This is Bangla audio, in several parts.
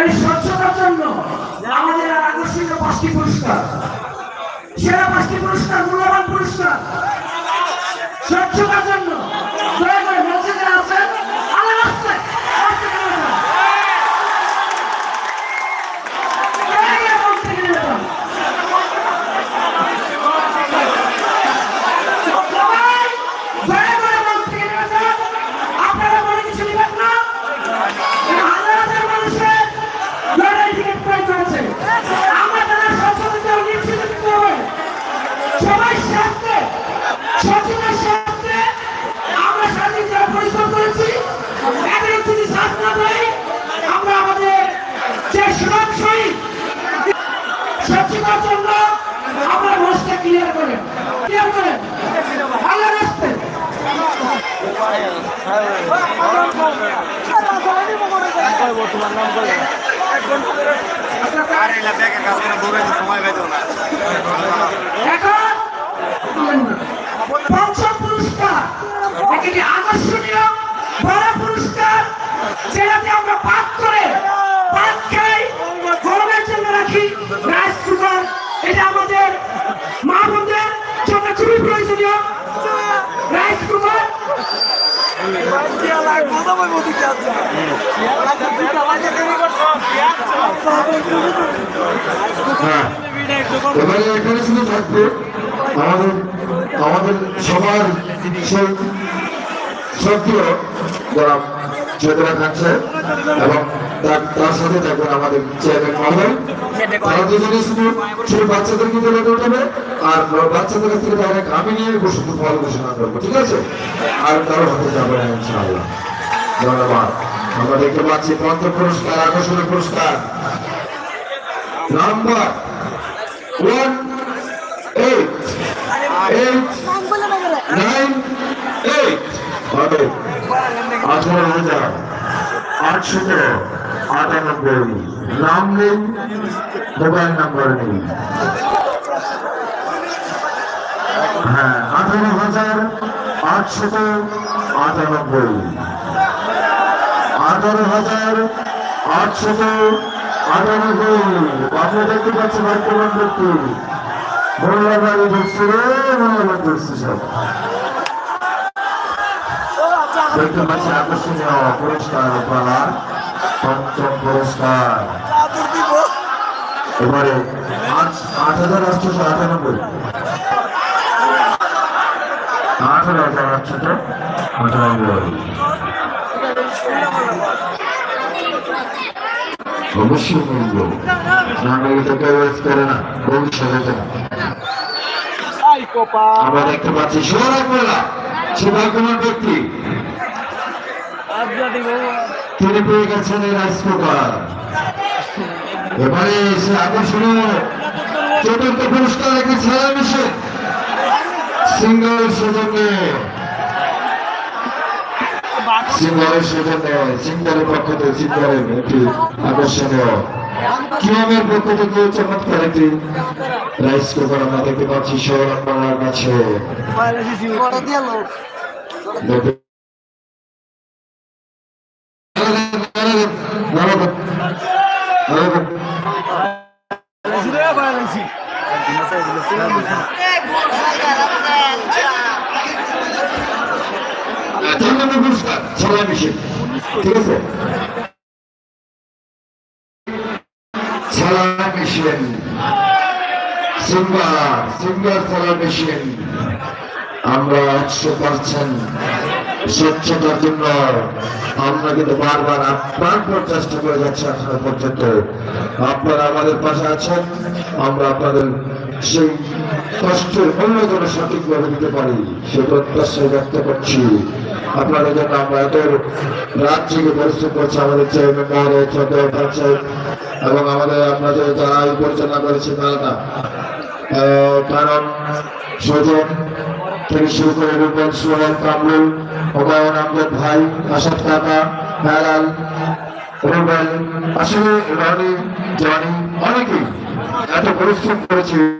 লটারি স্বচ্ছতার জন্য আমাদের আর আকর্ষণীয় পাঁচটি পুরস্কার। সেরা পাঁচটি পুরস্কার, মূল্যবান পুরস্কার। স্বচ্ছতার জন্য দয়া করে মঞ্চে যারা আছেন আল্লাহ রাস্তায় মঞ্চে চলে যান। দয়া করে মঞ্চে চলে যান। সবাই দয়া করে মঞ্চে চলে যান। আপনারা মনে কিছু নেবেন না হাজার হাজার মানুষের লড়াই টিকিট ক্রয় করেছে আমরা তারা সচেতনতা নিশ্চিত করতে হবে সবাই স্বার্থে সচেতনের স্বার্থে আমরা স্বাধীন যারা পরিশ্রম করেছি এদের যদি সাথ না দেয় আমরা আমাদের যে সব শহীদ স্বচ্ছতার জন্য আমরা ভোজটা ক্লিয়ার করেন ক্লিয়ার করেন ভালো রাস্তায় আর এলা ব্যাগে কাজ করে বউকে তো সময় পাইতো না। এবারে এখানে শুধু থাকবে আমাদের আমাদের সবার শ্রদ্ধেয় যারা চেতনা থাকছে এবং তার সাথে থাকবেন আমাদের চেয়ারম্যান তারা দুজনে শুধু শুধু বাচ্চাদেরকে তুলে উঠাবে আর বাচ্চাদের কাছ থেকে ডাইরেক্ট আমি নিয়ে বসে ফল ঘোষণা করব, ঠিক আছে? আর কারও হাতে যাবে না, ইনশাআল্লাহ। ধন্যবাদ। আমরা দেখতে পাচ্ছি পঞ্চম পুরস্কার, আকর্ষণীয় পুরস্কার। নাম্বার ওয়ান হাজার আটশো আটানব্বই। নাম নেই, মোবাইল নাম্বার নেই। হ্যাঁ আঠারো হাজার আটশত আটানব্বই। আঠারো হাজার আটশত আটানব্বই। আপনি দেখতে পাচ্ছেন বর্তমান ব্যক্তি মোল্লা বাড়ি ঢুকছে রে মোল্লা ঢুকছে সব দেখতে পাচ্ছি আকর্ষণীয় পুরস্কার, পালা, পঞ্চম পুরস্কার। এবারে আট হাজার আটশোশো আটানব্বই। আঠারো হাজার আটশোশো আটানব্বই। অবশ্যই মিলব না মিলে তো কেউ করে না কুমার ব্যক্তি তিনি পেয়ে গেছেন এই রাইস এবারে সে আকর্ষণীয় চতুর্থ পুরস্কার সিঙ্গল সেজন্যে সিঙ্গলের সেজন্যে সিঙ্গলের পক্ষ থেকে সিঙ্গলের একটি আকর্ষণীয় কিয়ামের পক্ষ থেকে চমৎকার একটি রাইস কুকার আমরা দেখতে পাচ্ছি। মোল্লার কাছে। দেখতে ধন্যবাদ পুরস্কার সবাই মিশে ঠিক আছে আমরা কিন্তু বারবার আপ্রাণ চেষ্টা করে যাচ্ছি এখনও পর্যন্ত আপনারা আমাদের পাশে আছেন আমরা আপনাদের সেই কষ্টের মূল্য যেন সঠিকভাবে দিতে পারি, সে প্রত্যাশা ব্যক্ত করছি। আপনাদের জন্য আমরা এত রাত থেকে পরিশ্রম করছি আমাদের চেয়ারম্যান মহোদয় চন্দ্র এবং আমাদের আপনাদের যারা পরিচালনা করেছে তারা। আহ, কারণ সুজন থেকে শুরু করে রূপন সোহেল কামরুল হুমায়ুন আমজাদ ভাই আসাদ কাকা হেলাল রুবেল আসলে রনি জনি অনেকেই এত পরিশ্রম করেছে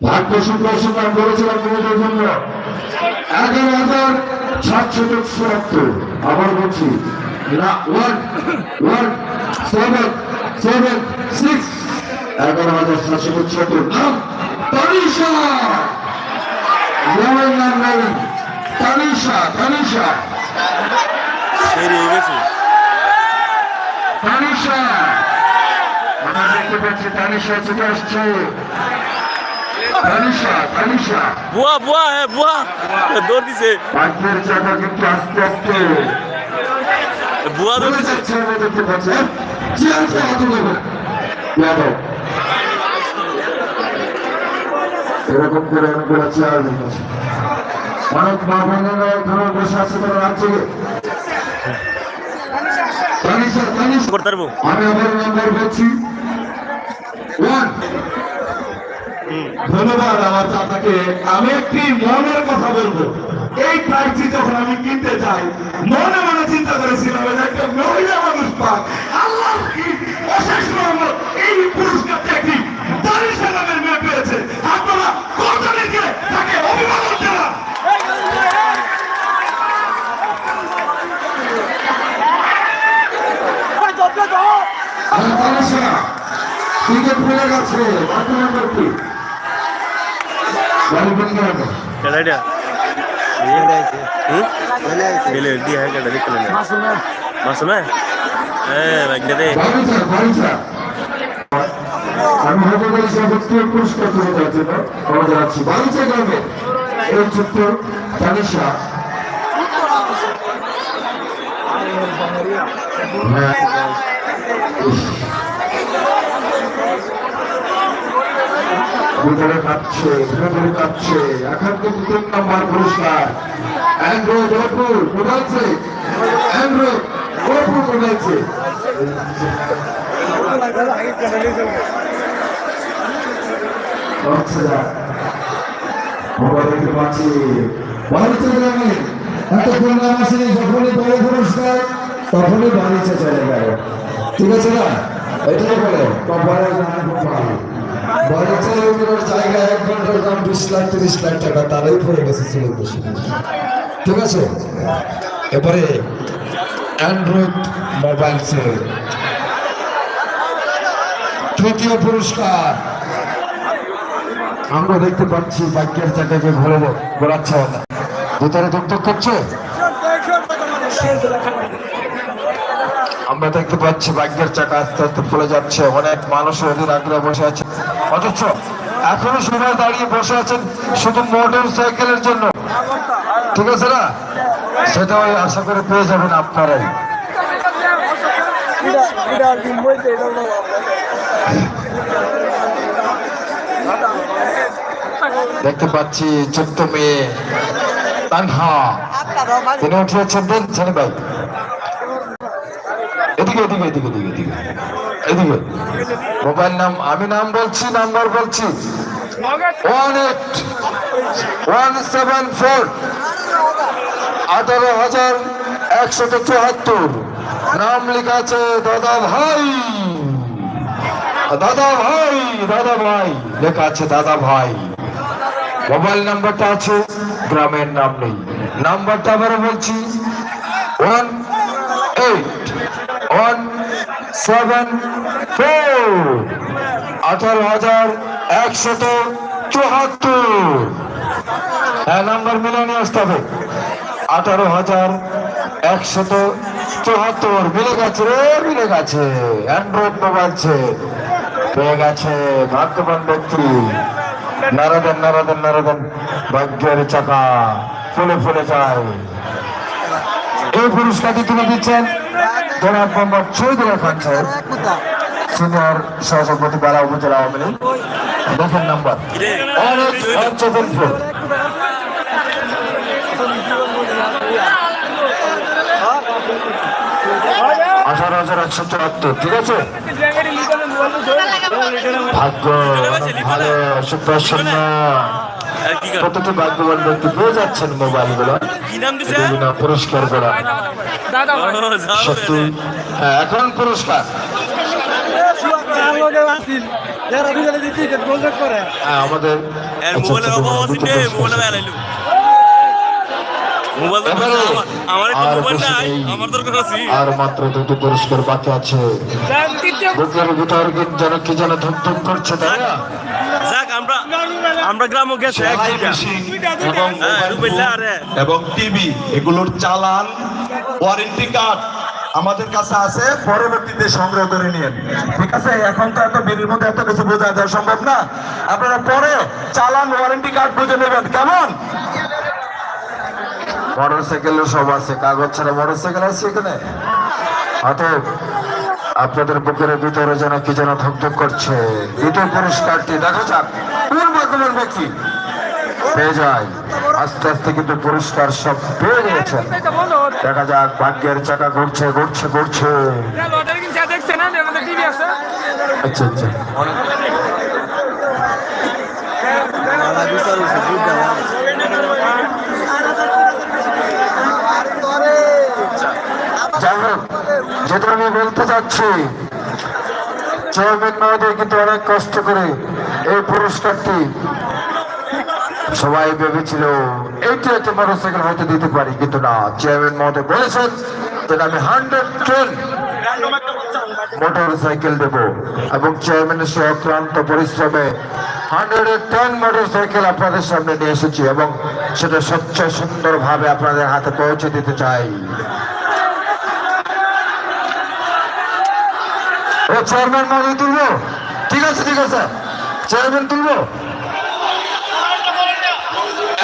ভাগ্য করেছিলাম জন্য। এগারো হাজার সাতশো চুয়াত্তর। আবার বলছি one one seven seven six এগারো হাজার সাতশো নাম তানিশা গ্রামের নাম নেই তানিশা তানিশা তানিশা আমরা দেখতে পাচ্ছি তানিশা চলে আসছে। তানিশা তানিশা। বুয়া বুয়া হ্যাঁ বুয়া। দৌড় দিছে। পাখির চাকা কিন্তু আস্তে আস্তে। বুয়া দৌড় যাচ্ছে আমরা দেখতে পাচ্ছি? জি আছে হাতে দেবে যাদব এরকম করে অনেকগুলো চেয়ার দেখেছি অনেক মা বোনেরা এখানে বসে আছে তারা রাজ্যে আমি আমার নাম্বার বলছি। ধন্যবাদ, আমার চাচাকে। আমি একটি মনের কথা বলব। এই প্রাইজটি যখন আমি কিনতে চাই মনে মনে চিন্তা করেছিলাম একটা মহিলা মানুষ পাক। আল্লাহ কি অশেষ রহমত এই পুরস্কারটা একটি দারিসা নামের মেয়ে পেয়েছে আপনারা কতদিনকে তাকে অভিবাদন জানান আমি তানিশা মিলে গেছে বাকি নাম্বার কি? গাড়ি কোন গ্রামে? কেডাটা গেলে দিয়ে হ্যাঁ কেডা দেখতে না মাসুমে। হ্যাঁ লাগবে দে বাড়িটা বাড়িটা আমি হতে পারি সর্বোচ্চ পুরস্কার তুলে দেওয়ার জন্য আমাদের আছি বাড়িটা গ্রামে। এই ছোট্ট তানিশা। হ্যাঁ। ভিতরে কাঁপছে ভিতরে কাঁপছে। এখন কিন্তু তিন নম্বর পুরস্কার। Android Oppo mobile set Android Oppo mobile set আচ্ছা আমরা দেখতে পাচ্ছি। বাড়িতে গ্রামে এত প্রোগ্রাম আসেনি, যখনই তখনই বাড়িতে চলে গেল ঠিক আছে না? এটাই বলে বাড়িতে তারাই গেছে ঠিক আছে? এবারে অ্যান্ড্রয়েড মোবাইল তৃতীয় পুরস্কার। আমরা দেখতে পাচ্ছি বাক্যের চাকাকে ঘোরাচ্ছে না ভিতরে দপ্তর করছে? আমরা দেখতে পাচ্ছি ভাগ্যের চাকা আস্তে আস্তে ফুলে যাচ্ছে। অনেক মানুষ ওদের বসে আছে। অথচ এখনও সবাই দাঁড়িয়ে বসে আছেন শুধু মোটর সাইকেলের জন্য। ঠিক আছে না? সেটা ওই আশা করে পেয়ে যাবেন আপনারাই। দেখতে পাচ্ছি ছোট্ট মেয়ে তানহা। তিনি উঠিয়েছেন দেন, ছেলে ভাই। এদিকে এদিকে এদিকে এদিকে এদিকে। এদিকে মোবাইল নাম, আমি নাম বলছি, নাম্বার বলছি? One eight one seven four আঠারো হাজার একশত চুয়াত্তর। নাম লেখা আছে দাদা ভাই। দাদা ভাই দাদা ভাই, লেখা আছে দাদা ভাই। মোবাইল নাম্বারটা আছে, গ্রামের নাম নেই। নাম্বারটা আবার বলছি, one eight, one seven four আঠারো হাজার একশত চুয়াত্তর। হ্যাঁ নাম্বার মিলে নিয়ে আসতে হবে। আঠারো হাজার একশত চুয়াত্তর। মিলে গেছে রে, মিলে গেছে। অ্যান্ড্রয়েড মোবাইল পেয়ে গেছে ভাগ্যবান ব্যক্তি। নারাদেন নারাদেন নারাদেন ভাগ্যের চাকা ফুলে ফুলে যায়। এই পুরস্কারটি তুলে দিচ্ছেন? জনাব মোহাম্মদ শহীদুল্লাহ খান সাহেব সিনিয়র সহসভাপতি বারা উপজেলা আওয়ামী লীগ দেখেন নাম্বার। অনেক চতুর্থ আঠারো হাজার একশো চুয়াত্তর ঠিক আছে? ভাগ্য ভালো সুপ্রসন্ন কর প্রতিটি ভাগ্যবান ব্যক্তি পেয়ে যাচ্ছেন মোবাইলগুলো পুরস্কার যাও সত্যি হ্যাঁ, এখন পুরস্কার। হ্যাঁ, আমাদের আর মাত্র দুটো পুরস্কার বাকি আছে। বুকের ভিতর কিন্তু যেন কি যেন ধুমধুম করছে তাই না? যাক আমরা গ্রামও গেছে হ্যাঁ। এবং টিভি এগুলোর চালান ওয়ারেন্টি কার্ড আমাদের কাছে আছে, পরবর্তীতে সংগ্রহ করে নিন ঠিক আছে? এখন তো এত বিলির মধ্যে এত কিছু বোঝা দেওয়া সম্ভব না। আপনারা পরে চালান ওয়ারেন্টি কার্ড বুঝে নেবেন। কেমন? মোটর সাইকেলের সব আছে, কাগজ ছাড়া মোটর সাইকেল আছে এখানে? অতএব আপনাদের বুকের ভিতরে যেন কি যেন ধকধক করছে। দ্বিতীয় পুরস্কারটি দেখা যাক। কোন ব্যক্তি? পেয়ে যায়। আস্তে আস্তে কিন্তু পুরস্কার সব পেয়ে গিয়েছেন দেখা যাক, ভাগ্যের চাকা ঘুরছে ঘুরছে ঘুরছে। আচ্ছা আচ্ছা। যেটা আমি বলতে চাচ্ছি, চেয়ারম্যান মহোদয় কিন্তু অনেক কষ্ট করে এই পুরস্কারটি সবাই ভেবেছিল এইটি একটা মোটরসাইকেল হয়তো দিতে পারি, কিন্তু না। চেয়ারম্যান মহোদয় বলেছেন যে, আমি হান্ড্রেড ট্রেন মোটর সাইকেল দেব। এবং চেয়ারম্যানের সে অক্লান্ত পরিশ্রমে হান্ড্রেড টেন মোটর সাইকেল আপনাদের সামনে নিয়ে এসেছি এবং সেটা স্বচ্ছ, সুন্দরভাবে আপনাদের হাতে পৌঁছে দিতে চাই। ও চেয়ারম্যান মহোদয়, তুলবো? ঠিক আছে ঠিক আছে। চেয়ারম্যান তুলবো?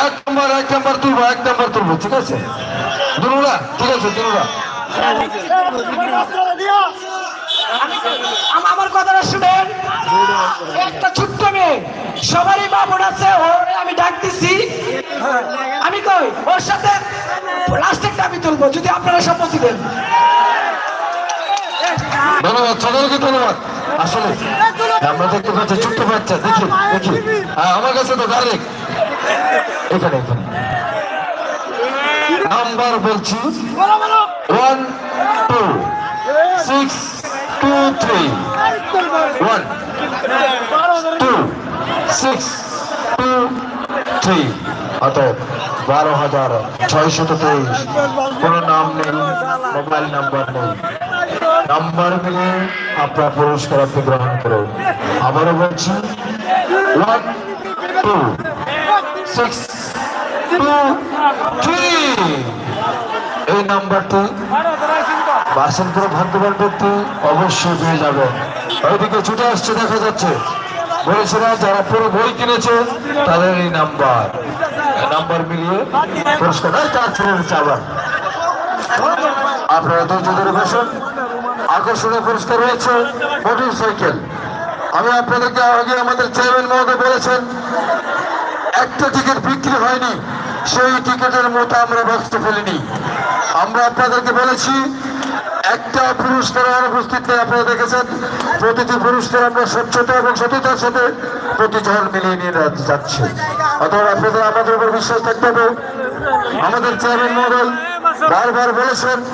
এক নম্বর এক নম্বর তুলবো এক নম্বর তুলবো ঠিক আছে? দুলুরা ঠিক আছে দুলুরা আমার কথাটা শুনেন। একটা ছোট্ট মেয়ে সবারই বোন আছে ওরে আমি ডাক দিছি। আমি কই ওর সাথে লাস্টেরটা আমি তুলবো যদি আপনারা সম্মতি দেন ধন্যবাদ সকলকে ধন্যবাদ। আসলে আমরা দেখতে পাচ্ছি ছোট্ট বাচ্চা দেখি দেখি হ্যাঁ আমার কাছে তো ডাইরেক্ট এখানে এখানে। নাম্বার বলছি one, two, six, two, three. One, two, six, two, three. অতএব বারো হাজার ছয়শত তেইশ। কোনো নাম নেই, মোবাইল নাম্বার নেই। নাম্বার মিলে আপনার পুরস্কার আপনি গ্রহণ করুন। আবারও বলছি, one, two six two three এই নাম্বারটি বাসন করে ভাগ্যবান ব্যক্তি অবশ্যই পেয়ে যাবেন ওইদিকে ছুটে আসছে, দেখা যাচ্ছে। বলেছিল যারা পুরো বই কিনেছে, তাদের এই নাম্বার নাম্বার মিলিয়ে পুরস্কার চার ছেড়ে চাবার। আপনারা ধৈর্য ধরে বসুন। আকর্ষণীয় পুরস্কার রয়েছে মোটর সাইকেল আমি আপনাদেরকে আগে আমাদের চেয়ারম্যান মহোদয় বলেছেন একটা টিকিট বিক্রি হয়নি, সেই টিকিটের মতো আমরা বক্সে ফেলিনি। আমরা আপনাদেরকে বলেছি, একটা পুরস্কার অনুপস্থিত নেই, আপনারা দেখেছেন, প্রতিটি পুরস্কার আমরা স্বচ্ছতা এবং সততার সাথে প্রতি জন মিলিয়ে নিয়ে যাচ্ছে। অথবা আপনাদের, আমাদের উপর বিশ্বাস থাকতে হবে। আমাদের চেয়ারম্যান মহোদয় বারবার বলেছেন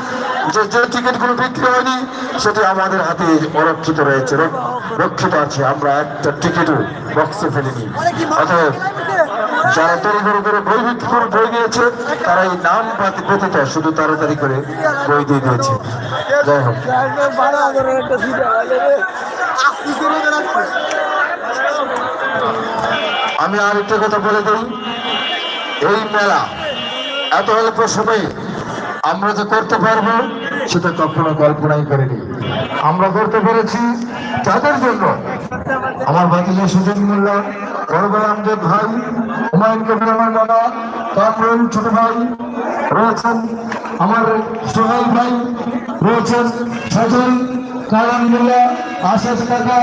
যে যে টিকিটগুলো বিক্রি হয়নি, সেটি আমাদের হাতে অরক্ষিত রয়েছে রক- রক্ষিত আছে। আমরা একটা টিকিটও বক্সে ফেলিনি। অতএব যারা তরুণ করে বই বিক্রি করে বই দিয়েছে তারা এই নাম ব্যতীত শুধু তাড়াতাড়ি করে বই দিয়ে দিয়েছে। যাই হোক। আমি আর একটা কথা বলে দিই। এই মেলা এত অল্প সময়ে আমরা যে করতে পারব, সেটা কখনো কল্পনাই করিনি। আমরা করতে পেরেছি তাদের জন্য। আমার বাতিলের সুযোগ মূল্য, বড় ভাই হুমায়ুন কবির আমার বাবা কামরুল ছোট ভাই রয়েছেন। আমার সোহেল ভাই রয়েছেন। সজল কালামুল্লাহ আশাস কাকা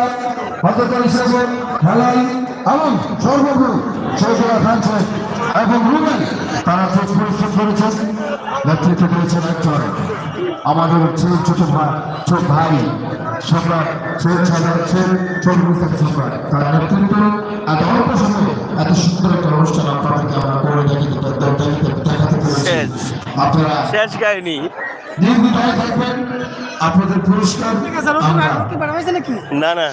হতকাল হিসেবে ঢালাই। এবং সর্বোপরি সৌজলা ফ্রান্সেস এবং রুবেন তারা যে পরিশ্রম করেছেন নেতৃত্ব দিয়েছেন একজন আমাদের ছোট ছোট ভাই ছোট ভাই সম্রাট ছেলে সাজার শেখ চৌধুরী সম্রাট। তার নেতৃত্ব এত অল্প সময়ে এত সুন্দর একটা অনুষ্ঠান আপনাদেরকে আমরা শেষ। শেষ কাহিনী আপনাদের পুরস্কার না না।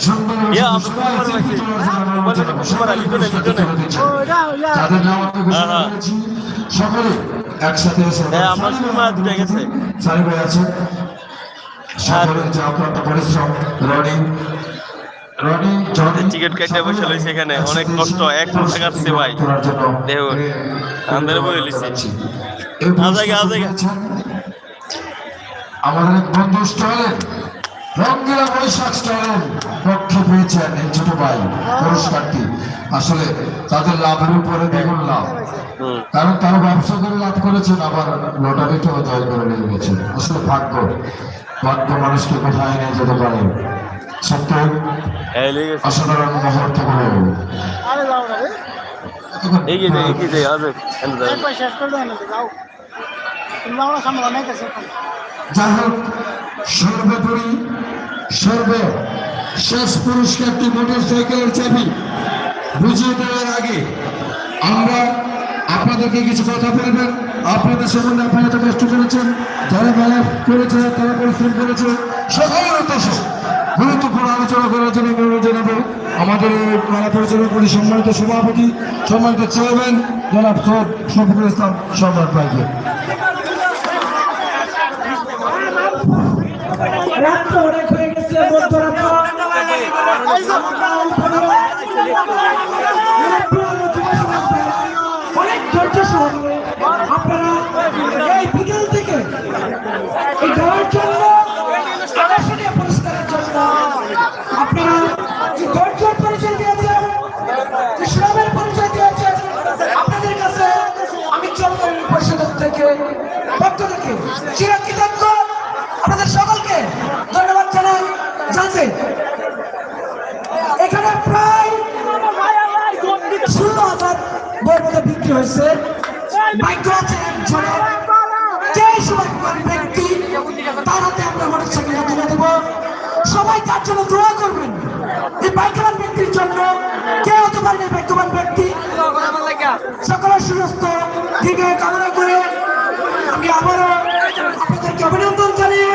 হ্যাঁ, হ্যাঁ। সকলে একসাথে এসে হ্যাঁ, আমার সুরমা দুটো গেছে। সারি ভাই আছে সকলের যে অক্লান্ত পরিশ্রম রনি রনি টিকিট কেটে বসে লইছে এখানে অনেক কষ্ট এক ঘণ্টা কাটছে ভাই। দেখুন, আন্দারে বলে লিছি। আজাগে, আজাগে। পুরস্কার আমাদের এক বন্ধু স্টলের রঙ্গিলা বৈশাখ স্টলের পক্ষে পেয়েছেন এই ছোট ভাই পুরস্কারটি। আসলে তাদের লাভের উপরে দ্বিগুণ লাভ। কারণ তারা ব্যবসা করে লাভ করেছেন আবার লটারিটাও জয় করে নিয়ে গেছেন। আসলে ভাগ্য ভাগ্য মানুষকে কোথায় নিয়ে যেতে পারে? সত্য এগিয়ে যাই এগিয়ে যাই আজ শেষ করে দেয় না যাও। তোমরা আমরা সামনে অনেক আছে ওখানে যাই হোক সর্বোপরি সর্বে শেষ পুরস্কারটি মোটর সাইকেলের চাবি বুঝিয়ে দেওয়ার আগে আমরা আপনাদেরকে কিছু কথা বলবেন। আপনাদের সম্বন্ধে আপনারা এত কষ্ট করেছেন যারা মেলা করেছে তারা পরিশ্রম করেছে সকলের উদ্দেশ্যে। গুরুত্বপূর্ণ আলোচনা করার জন্য অনুরোধ জানাব। আমাদের মেলা পরিচালনা করি সম্মানিত সভাপতি, সম্মানিত চেয়ারম্যান, জনাব সৈয়দ শফিকুল ইসলাম হয়ে গেছে অনেক ধৈর্য সহকারে থেকে চিরকৃতজ্ঞ। আপনাদের সকলকে ধন্যবাদ জানাই, জানতে। এখানে প্রায় ষোলো হাজার বইয়ের মধ্যে বিক্রি হয়েছে। ভাগ্য আছে একজনের। তার হাতে আমরা মোটরসাইকেল তুলে দেব। সবাই তার জন্য দোয়া করবেন। এই ভাগ্যবান ব্যক্তির জন্য কে হতে পারেন ভাগ্যবান ব্যক্তি। সকলের সুস্থ দিকে কামনা করে জানিয়ে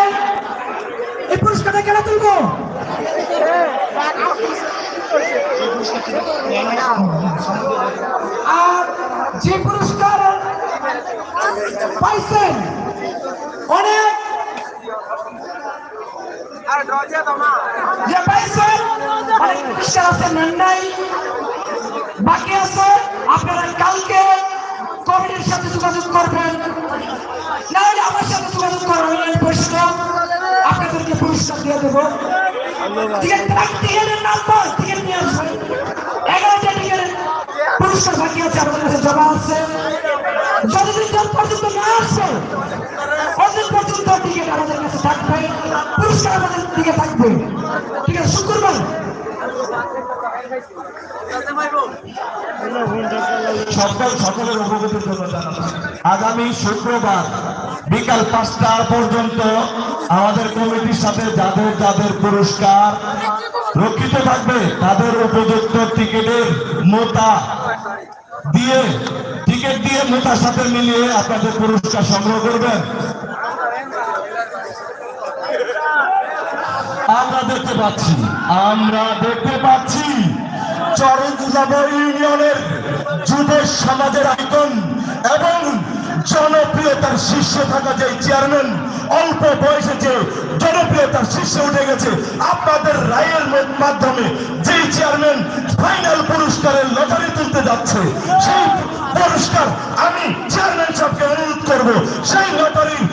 এই পুরস্কারটা কেন তুলবো? আর যে পুরস্কার পাইছেন, অনেক যে পাইছেন, অনেক আছে, নাই বাকি আছে আপনারা কালকে। কমিটির সাথে যোগাযোগ করবেন। না হলে আমার সাথে যোগাযোগ করবেন আমি বসলাম আপনাদেরকে পুরস্কার দিয়ে দেবো। পুরস্কার বাকি আছে আমাদের কাছে জমা আছে। যতদিন পর্যন্ত না আসছে অতদিন পর্যন্ত টিকিট আমাদের কাছে থাকবে। পুরস্কার আমাদের দিকে থাকবে। ঠিক আছে, শুক্রবার। আগামী শুক্রবার বিকাল পাঁচটা পর্যন্ত আমাদের কমিটির সাথে যাদের যাদের পুরস্কার রক্ষিত থাকবে, তাদের উপযুক্ত টিকিটের মোতা দিয়ে, টিকিট দিয়ে মোতার সাথে মিলিয়ে আপনাদের পুরস্কার সংগ্রহ করবেন। আমরা দেখতে পাচ্ছি, আমরা দেখতে পাচ্ছি। চরণ ইউনিয়নের যুব সমাজের আইকন এবং জনপ্রিয়তার শীর্ষে থাকা যে চেয়ারম্যান, অল্প বয়সে যে জনপ্রিয়তার শীর্ষে উঠে গেছে, আপনাদের রায়ের মাধ্যমে যেই চেয়ারম্যান ফাইনাল পুরস্কারের লটারি তুলতে যাচ্ছে, সেই পুরস্কার আমি চেয়ারম্যান সাহেবকে অনুরোধ করব, সেই লটারির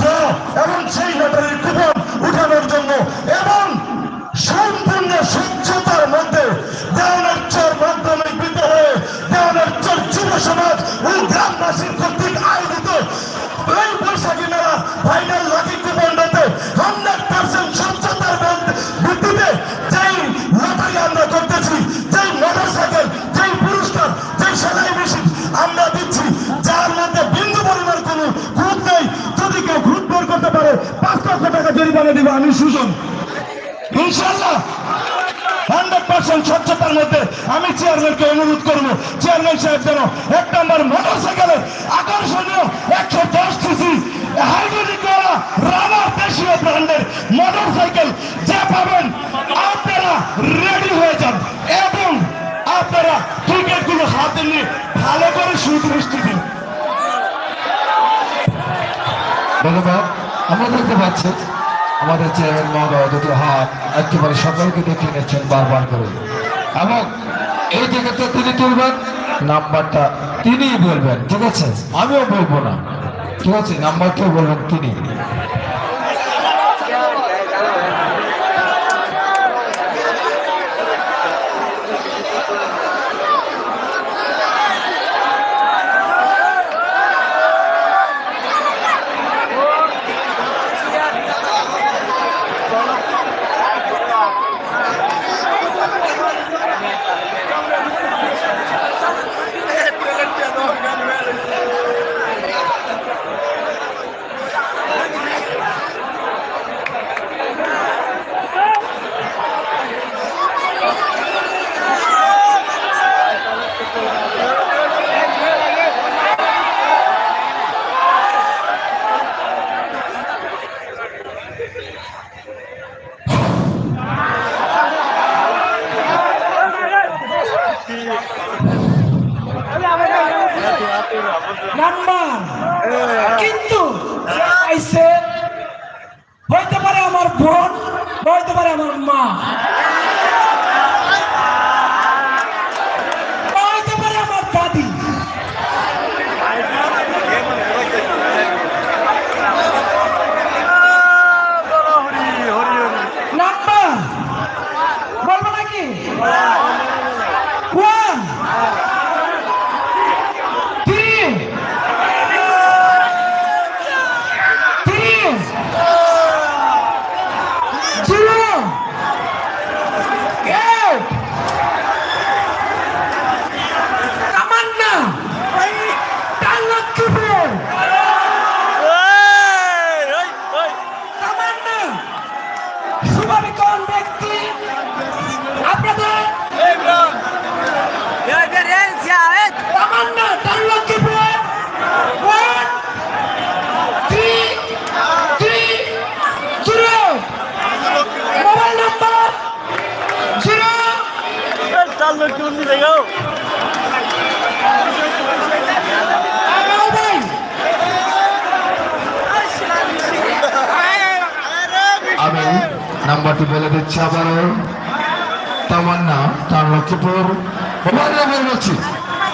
ড্র এবং সেই লটারির কুপন উঠানোর জন্য এবং সম্পূর্ণ স্বচ্ছতার মধ্যে দেওয়ানের চর মাধ্যমিক বিদ্যালয়ে দেওয়ানের চর যুব সমাজ ও গ্রামবাসীর কর্তৃক আয়োজিত এই বৈশাখী মেলা ফাইনাল লাকি কুপনটাতে হান্ড্রেড পার্সেন্ট স্বচ্ছতার ভিত্তিতে যেই লটারি আমরা করতেছি, যেই মোটর সাইকেল যেই পুরস্কার, যেই সেলাই মেশিন আমরা দিচ্ছি, যার মধ্যে বিন্দু পরিমাণ কোনো খুঁত নেই। যদি কেউ খুঁত বের করতে পারে, পাঁচ লক্ষ টাকা জরিমানা দিব আমি সুজন। ইনশাল্লাহ হান্ড্রেড পার্সেন্ট স্বচ্ছতার মধ্যে আমি চেয়ারম্যানকে অনুরোধ করব, চেয়ারম্যান সাহেব যেন এক নম্বর মোটর সাইকেলে আকর্ষণীয় একশো দশ সিসি হাইড্রোলিক করা রাবার দেশীয় ব্র্যান্ডের মোটর সাইকেল যে পাবেন, আপনারা রেডি হয়ে যান। এবং আপনারা টিকিটগুলো হাতে নিয়ে ভালো করে সুদৃষ্টি দিন। ধন্যবাদ। আমরা দেখতে পাচ্ছি আমাদের চেয়ারম্যান মহোদয় দুটো হাত। একেবারে সকলকে দেখে নিচ্ছেন, বারবার করে। এবং এই জায়গাতে তিনি তুলবেন, নাম্বারটা তিনি বলবেন, ঠিক আছে? আমিও বলব না। ঠিক আছে নাম্বারটাও বলবেন তিনি। নাম্বারটি বলে দিচ্ছি আবারও। তামান্না, তার লক্ষ্মীপুর বলছি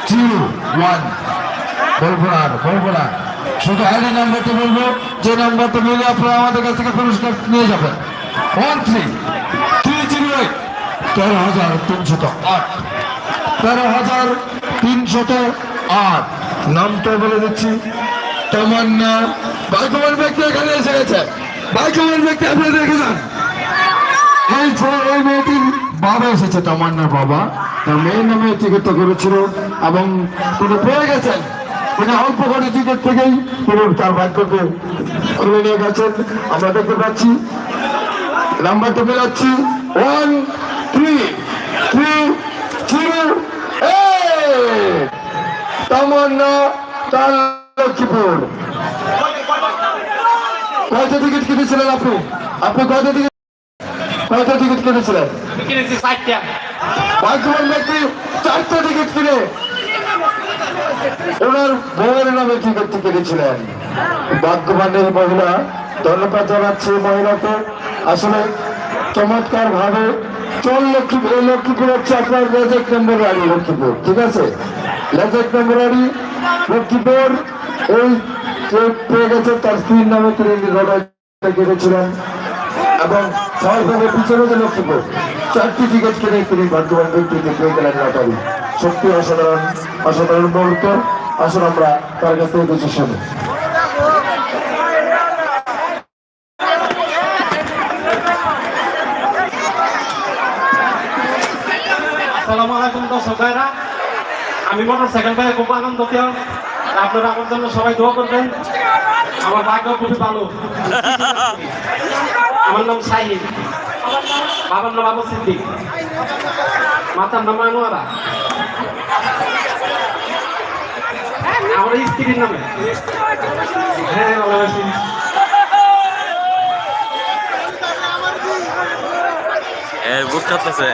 জিরো, ওয়ান। না না শুধু নাম্বারটি বলব। যে নাম্বারটা আমাদের কাছ থেকে নিয়ে যাবেন। ওয়ান থ্রি তেরো হাজার তিনশত আট। তেরো হাজার তিনশত আট। নামটা বলে দিচ্ছি। ভাগ্যবান ব্যক্তি এখানে এসে গেছে। ভাগ্যবান ব্যক্তি আপনারা দেখে যান। বাবা এসেছে, তামান্নার বাবা। তার মেয়ের নামে টিকিটটা করেছিল এবং তিনি পেয়ে গেছেন। তিনি অল্প করে টিকিট থেকেই তিনি তার ভাগ্যকে নিয়ে গেছেন। আমরা দেখতে পাচ্ছি, নাম্বারটা বেরোচ্ছি one three three zero Tamanna, তার লক্ষ্মীপুর। কয়টা টিকিট কেটেছিলেন আপনি? আপনি কয়টা টিকিট কয়টা টিকিট কেটেছিলেন। ভাগ্যবান ব্যক্তি চারটা টিকিট কিনে ওনার বউয়ের নামে টিকিট কেটেছিলেন। ভাগ্যবান এই মহিলা ধন্যবাদ জানাচ্ছি মহিলাকে। আসলে চমৎকার ভাবে চল লক্ষ্মীপুর লক্ষ্মীপুর হচ্ছে আপনার লেজেক নম্বর বাড়ি লক্ষ্মীপুর ঠিক আছে? লেজেক নম্বর বাড়ি লক্ষ্মীপুর। এই পেয়ে গেছে তার স্ত্রীর নামে তিনি কেটেছিলেন। এবং সহজভাবে পিছনে যে লক্ষ্মীপুর চারটি টিকিট কিনে তিনি ভাগ্যবান ব্যক্তিকে পেয়ে গেলেন লটারি সত্যি অসাধারণ অসাধারণ মুহূর্ত। আসুন আমরা তার কাছ থেকে কিছু শুনি। আমি মোটর সাইকেল খুব আনন্দ আপনারা আমার জন্য সবাই দোয়া করবেন। আমার ভাগ্য খুবই ভালো। আমার নাম শাহিন বাবার নাম আবু সিদ্দিক। মাতার নাম আনোয়ারা। আমার স্ত্রীর নামে। হ্যাঁ বুক কাঁপতেছে